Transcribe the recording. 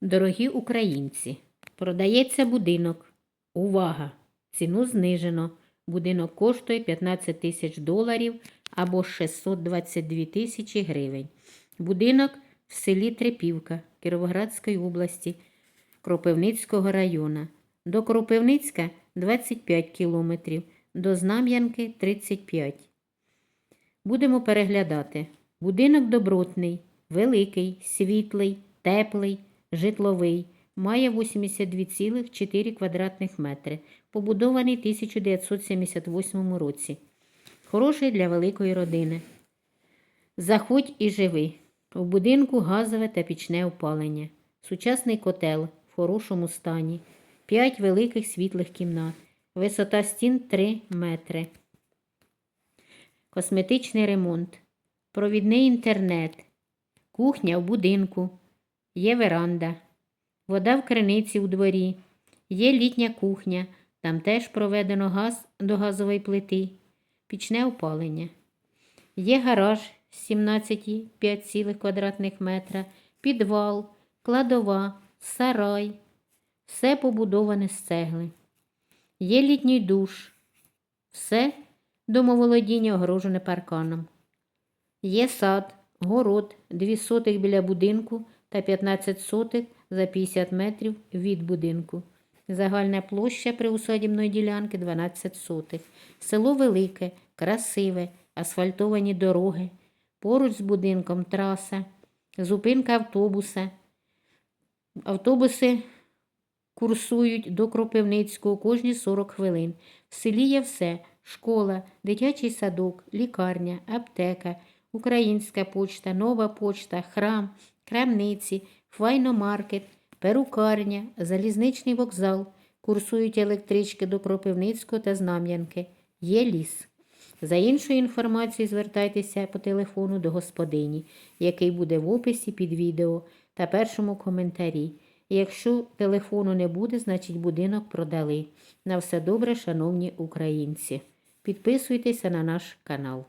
Дорогі українці, продається будинок. Увага! Ціну знижено. Будинок коштує 15 тисяч доларів або 622 тисячі гривень. Будинок в селі Трепівка Кіровоградської області, Кропивницького району. До Кропивницька 25 кілометрів, до Знам'янки 35. Будемо переглядати. Будинок добротний, великий, світлий, теплий, житловий. Має 82,4 квадратних метри. Побудований в 1978 році. Хороший для великої родини. Заходь і живи. У будинку газове та пічне опалення. Сучасний котел в хорошому стані. 5 великих світлих кімнат. Висота стін 3 метри. Косметичний ремонт. Провідний інтернет. Кухня в будинку. Є веранда. Вода в криниці у дворі. Є літня кухня. Там теж проведено газ до газової плити. Пічне опалення. Є гараж 17,5 квадратних метра, підвал, кладова, сарай. Все побудоване з цегли. Є літній душ. Все домоволодіння огорожене парканом. Є сад, город, 2 сотих біля будинку та 15 сотих за 50 метрів від будинку. Загальна площа приусадібної ділянки 12 сотих. Село велике, красиве, асфальтовані дороги. Поруч з будинком траса, зупинка автобуса. Автобуси курсують до Кропивницького кожні 40 хвилин. В селі є все: школа, дитячий садок, лікарня, аптека, українська почта, нова почта, храм, крамниці, файномаркет, перукарня, залізничний вокзал. Курсують електрички до Кропивницького та Знам'янки. Є ліс. За іншою інформацією звертайтеся по телефону до господині, який буде в описі під відео та першому коментарі. Якщо телефону не буде, значить будинок продали. На все добре, шановні українці. Підписуйтеся на наш канал.